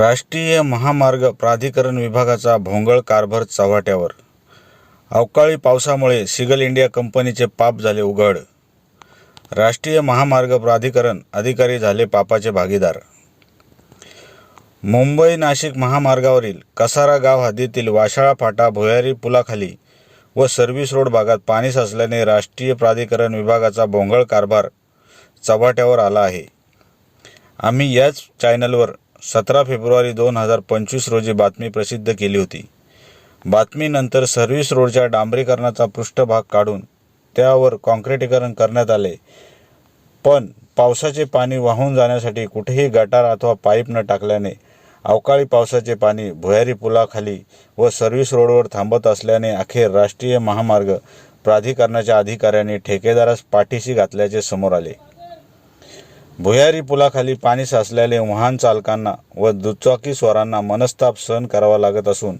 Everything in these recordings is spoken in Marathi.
राष्ट्रीय महामार्ग प्राधिकरण विभागाचा भोंगळ कारभार चव्हाट्यावर. अवकाळी पावसामुळे सिगल इंडिया कंपनीचे पाप झाले उघड. राष्ट्रीय महामार्ग प्राधिकरण अधिकारी झाले पापाचे भागीदार. मुंबई नाशिक महामार्गावरील कसारा गाव हद्दीतील वाशाळा फाटा भुयारी पुलाखाली व सर्व्हिस रोड भागात पाणी साचल्याने राष्ट्रीय प्राधिकरण विभागाचा भोंगळ कारभार चव्हाट्यावर आला आहे. आम्ही याच चॅनलवर सतरा फेब्रुवारी दोन हजार पंचवीस रोजी बातमी प्रसिद्ध केली होती. बातमीनंतर सर्व्हिस रोडच्या डांबरीकरणाचा पृष्ठभाग काढून त्यावर काँक्रिटीकरण करण्यात आले. पण पावसाचे पाणी वाहून जाण्यासाठी कुठेही गटार अथवा पाईप न टाकल्याने अवकाळी पावसाचे पाणी भुयारी पुलाखाली व सर्व्हिस रोडवर थांबत असल्याने अखेर राष्ट्रीय महामार्ग प्राधिकरणाच्या अधिकाऱ्यांनी ठेकेदारास पाठीशी घातल्याचे समोर आले. भुयारी पुलाखाली पाणी साचल्याने वाहन चालकांना व दुचाकी स्वारांना मनस्ताप सहन करावा लागत असून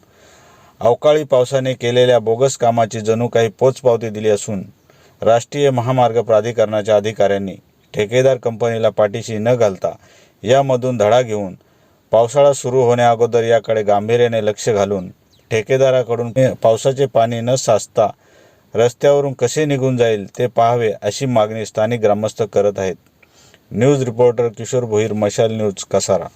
अवकाळी पावसाने केलेल्या बोगस कामाची जणू काही पोचपावती दिली असून राष्ट्रीय महामार्ग प्राधिकरणाच्या अधिकाऱ्यांनी ठेकेदार कंपनीला पाठीशी न घालता यामधून धडा घेऊन पावसाळा सुरू होण्याअगोदर याकडे गांभीर्याने लक्ष घालून ठेकेदाराकडून पावसाचे पाणी न साचता रस्त्यावरून कसे निघून जाईल ते पाहावे अशी मागणी स्थानिक ग्रामस्थ करत आहेत. न्यूज रिपोर्टर किशोर भोईर मशाल न्यूज कसारा